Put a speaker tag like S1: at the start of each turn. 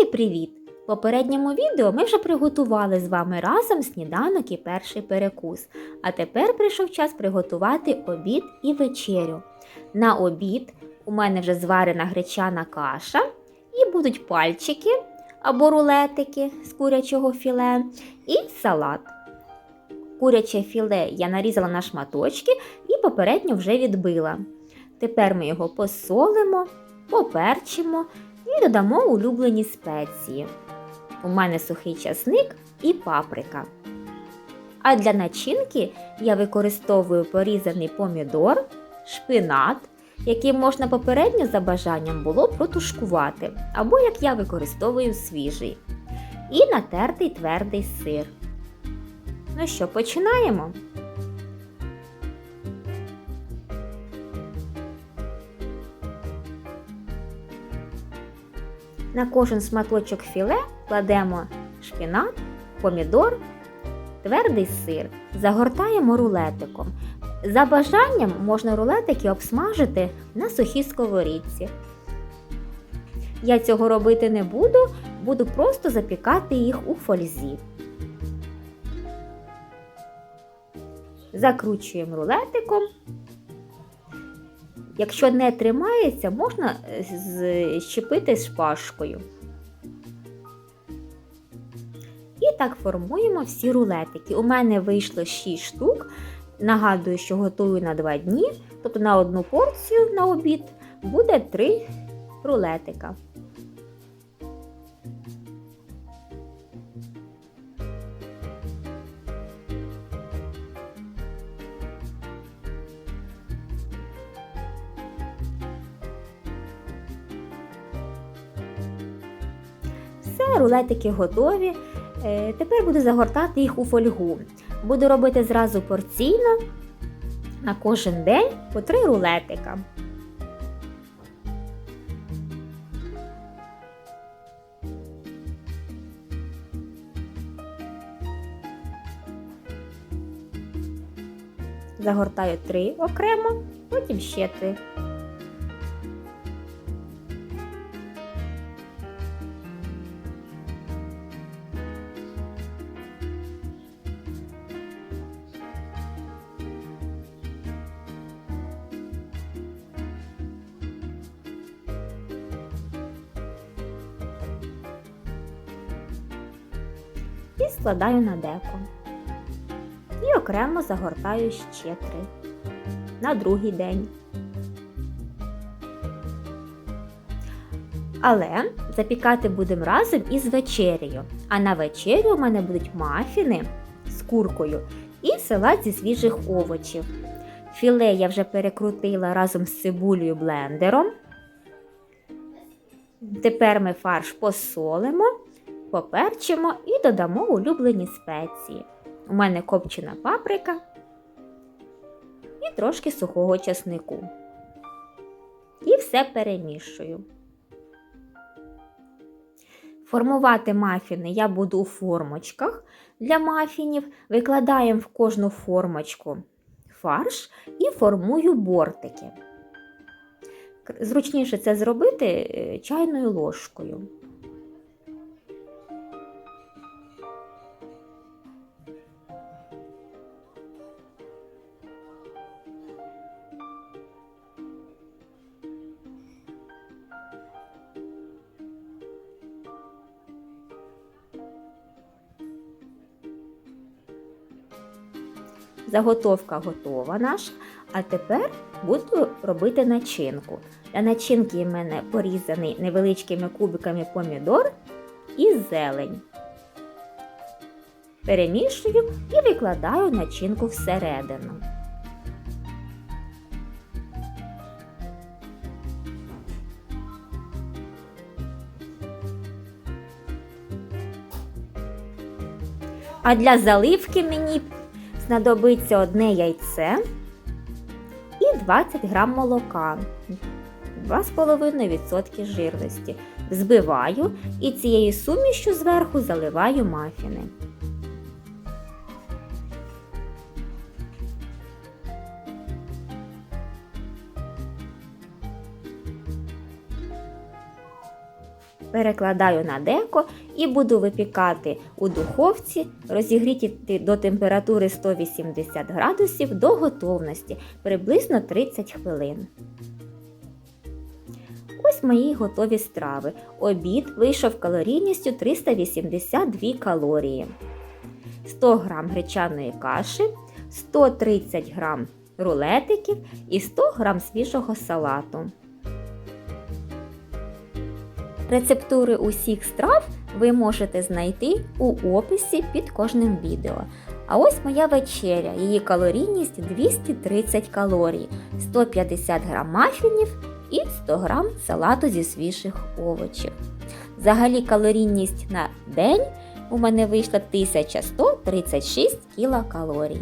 S1: Друзі, привіт! В попередньому відео ми вже приготували з вами разом сніданок і перший перекус. А тепер прийшов час приготувати обід і вечерю. На обід у мене вже зварена гречана каша і будуть пальчики або рулетики з курячого філе і салат. Куряче філе я нарізала на шматочки і попередньо вже відбила. Тепер ми його посолимо, поперчимо і додамо улюблені спеції. У мене сухий часник і паприка. А для начинки я використовую порізаний помідор, шпинат, який можна попередньо за бажанням було протушкувати, або як я використовую свіжий. І натертий твердий сир. Ну що, починаємо? На кожен шматочок філе кладемо шпинат, помідор, твердий сир, загортаємо рулетиком. За бажанням можна рулетики обсмажити на сухій сковорідці. Я цього робити не буду, буду просто запікати їх у фользі. Закручуємо рулетиком. Якщо не тримається, можна щепити шпажкою. І так формуємо всі рулетики. У мене вийшло 6 штук. Нагадую, що готую на 2 дні, тобто на одну порцію на обід буде 3 рулетика. Рулетики готові. Е, Тепер буду загортати їх у фольгу. Буду робити зразу порційно на кожен день по три рулетика. Загортаю три окремо, потім ще три. І складаю на деко. І окремо загортаю ще три на другий день. Але запікати будемо разом із вечерею. А на вечерю у мене будуть мафіни з куркою і салат зі свіжих овочів. Філе я вже перекрутила разом з цибулею блендером. Тепер ми фарш посолимо поперчимо і додамо улюблені спеції. У мене копчена паприка і трошки сухого часнику. І все перемішую. Формувати мафіни я буду у формочках для мафінів. Викладаємо в кожну формочку фарш і формую бортики. Зручніше це зробити е, чайною ложкою. Заготовка готова наша. А тепер буду робити начинку. Для начинки в мене порізаний невеличкими кубиками помідор і зелень. Перемішую і викладаю начинку всередину. А для заливки мені знадобиться одне яйце і 20 грам молока, 2,5% жирності. Збиваю і цією сумішю зверху заливаю мафіни. Перекладаю на деко і буду випікати у духовці, розігріті до температури 180 градусів до готовності приблизно 30 хвилин. Ось мої готові страви. Обід вийшов калорійністю 382 калорії, 100 г гречаної каші, 130 г рулетиків і 100 г свіжого салату. Рецептури усіх страв ви можете знайти у описі під кожним відео. А ось моя вечеря. Її калорійність 230 калорій, 150 г мафінів і 100 г салату зі свіжих овочів. Взагалі калорійність на день у мене вийшла 1136 кілокалорій.